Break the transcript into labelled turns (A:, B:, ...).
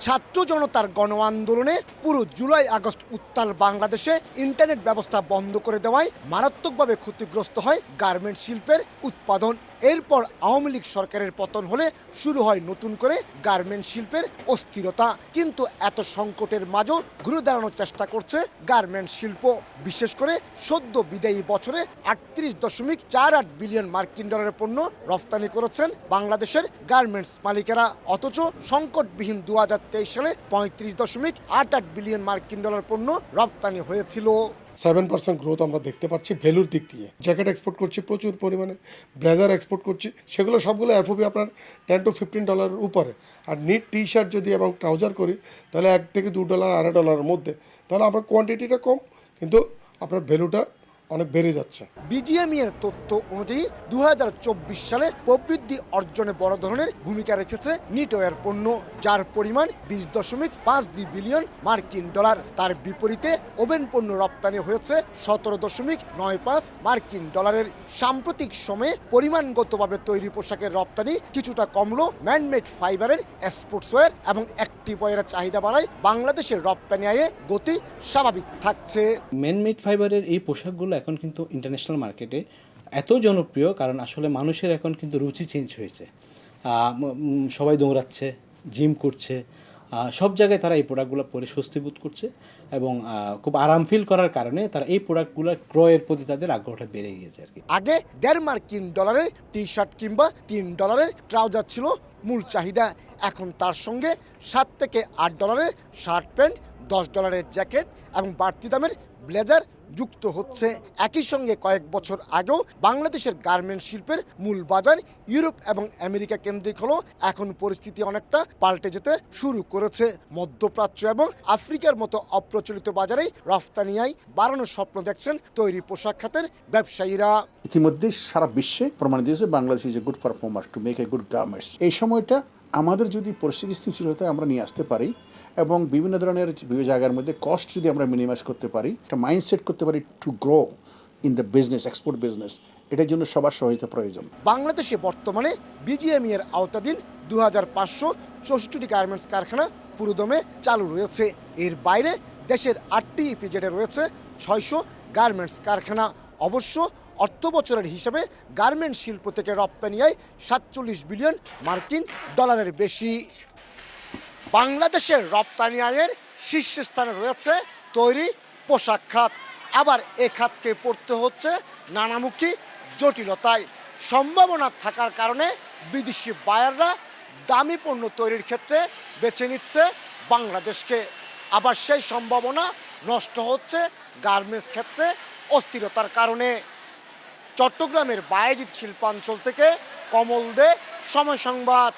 A: ছাত্র জনতার গণ আন্দোলনে পুরো জুলাই আগস্ট উত্তাল বাংলাদেশে ইন্টারনেট ব্যবস্থা বন্ধ করে দেওয়ায় মারাত্মকভাবে ক্ষতিগ্রস্ত হয় গার্মেন্ট শিল্পের উৎপাদন এরপর আওয়ামী লীগ সরকারের পতন হলে শুরু হয় নতুন করে গার্মেন্ট শিল্পের অস্থিরতা। কিন্তু এত সংকটের মাঝেও ঘুরে দাঁড়ানোর চেষ্টা করছে গার্মেন্ট শিল্প। বিশেষ করে সদ্য বিদায়ী বছরে আটত্রিশ দশমিক চার আট বিলিয়ন মার্কিন ডলারের পণ্য রফতানি করেছেন বাংলাদেশের গার্মেন্টস মালিকেরা। অথচ সংকটবিহীন দু হাজার তেইশ সালে পঁয়ত্রিশ দশমিক আট আট বিলিয়ন মার্কিন ডলার পণ্য রপ্তানি হয়েছিল।
B: সেভেন পার্সেন্ট গ্রোথ আমরা দেখতে পাচ্ছি ভ্যালুর দিক দিয়ে। জ্যাকেট এক্সপোর্ট করছি, প্রচুর পরিমাণে। ব্লেজার এক্সপোর্ট করছি, সেগুলো সবগুলো এফওবি আপনার টেন টু ফিফটিন ডলারের উপরে। আর নিট টি শার্ট যদি এবং ট্রাউজার করি, তাহলে এক থেকে দু ডলার আড়াই ডলারের মধ্যে। তাহলে আপনার কোয়ান্টিটিটা কম, কিন্তু আপনার ভ্যালুটা অনেক বেড়ে যাচ্ছে।
A: বিজিএমই এর তথ্য অনুযায়ী দু হাজার চব্বিশ সালে প্রবৃদ্ধি অর্জনে বড় ধরনের ভূমিকা রেখেছে নিটওয়ার পণ্য যার পরিমাণ বিশ দশমিক পাঁচ দুই বিলিয়ন মার্কিন ডলার। তার বিপরীতে ওভেন পণ্য রপ্তানি হয়েছে সতেরো দশমিক নয় পাঁচ মার্কিন ডলারের। সাম্প্রতিক সময়ে পরিমাণগতভাবে তৈরি পোশাকের রপ্তানি কিছুটা কমলো ম্যানমেড ফাইবারের স্পোর্টসওয়্যার এবং অ্যাক্টিভওয়্যারের চাহিদা বাড়ায়। বাংলাদেশের রপ্তানি আয়ে গতি স্বাভাবিক থাকছে।
C: ম্যানমেড ফাইবারের এই পোশাকগুলো এখন কিন্তু ইন্টারন্যাশনাল মার্কেটে এত জনপ্রিয় কারণ আসলে মানুষের এখন কিন্তু রুচি চেঞ্জ হয়েছে। সবাই দৌড়াচ্ছে জিম করছে সব জায়গায় তারা এই প্রোডাক্টগুলো পরে স্বস্তি বোধ করছে এবং খুব আরাম ফিল করার কারণে তারা এই প্রোডাক্টগুলো ক্রয়ের প্রতি তাদের আগ্রহটা বেড়ে গিয়েছে আর কি।
A: আগে দেড় মার্কিন ডলারের টি শার্ট কিংবা তিন ডলারের ট্রাউজার ছিল মূল চাহিদা। এখন তার সঙ্গে সাত থেকে আট ডলারের শার্ট প্যান্ট দশ ডলারের জ্যাকেট এবং বাড়তি দামের ব্লেজার যুক্ত হচ্ছে। একই সঙ্গে কয়েক বছর আগেও বাংলাদেশের গার্মেন্ট শিল্পের মূল বাজার ইউরোপ এবং আমেরিকা কেন্দ্রিক হলো এখন পরিস্থিতি অনেকটা পাল্টে যেতে শুরু করেছে। মধ্যপ্রাচ্য এবং আফ্রিকার মতো অপ্রচলিত বাজারে রফতানি আয় বাড়ানোর স্বপ্ন দেখছেন তৈরি পোশাক খাতের ব্যবসায়ীরা।
D: ইতিমধ্যে সারা বিশ্বে প্রমাণ দিয়েছে Bangladesh is a good performer to make a good garments এই সময়টা আমাদের যদি পরিস্থিতি স্থিতিশীলতায় আমরা নিয়ে আসতে পারি এবং বিভিন্ন ধরনের বিভিন্ন জায়গার মধ্যে কস্ট যদি আমরা মিনিমাইজ করতে পারি, একটা মাইন্ডসেট করতে পারি to grow in the business export business এটার জন্য সবার সহায়তা প্রয়োজন।
A: বাংলাদেশে বর্তমানে বিজিএমই এর আওতাধীন দু হাজার পাঁচশো চৌষট্টি গার্মেন্টস কারখানা পুরোদমে চালু রয়েছে। এর বাইরে দেশের আটটি ইপিজেডে রয়েছে ছয়শো গার্মেন্টস কারখানা। অবশ্য অর্থ বছরের হিসাবে গার্মেন্ট শিল্প থেকে রপ্তানি আয় সাতচল্লিশ বিলিয়ন মার্কিন ডলারের বেশি। বাংলাদেশের রপ্তানি আয়ের শীর্ষস্থানে রয়েছে তৈরি পোশাক খাত। আবার এ খাতকে পড়তে হচ্ছে নানামুখী জটিলতায়। সম্ভাবনা থাকার কারণে বিদেশি বায়াররা দামি পণ্য তৈরির ক্ষেত্রে বেছে নিচ্ছে বাংলাদেশকে। আবার সেই সম্ভাবনা নষ্ট হচ্ছে গার্মেন্টস ক্ষেত্রে অস্থিরতার কারণে চট্টগ্রামের বায়েজিৎ শিল্পাঞ্চল থেকে কমল দে সময় সংবাদ।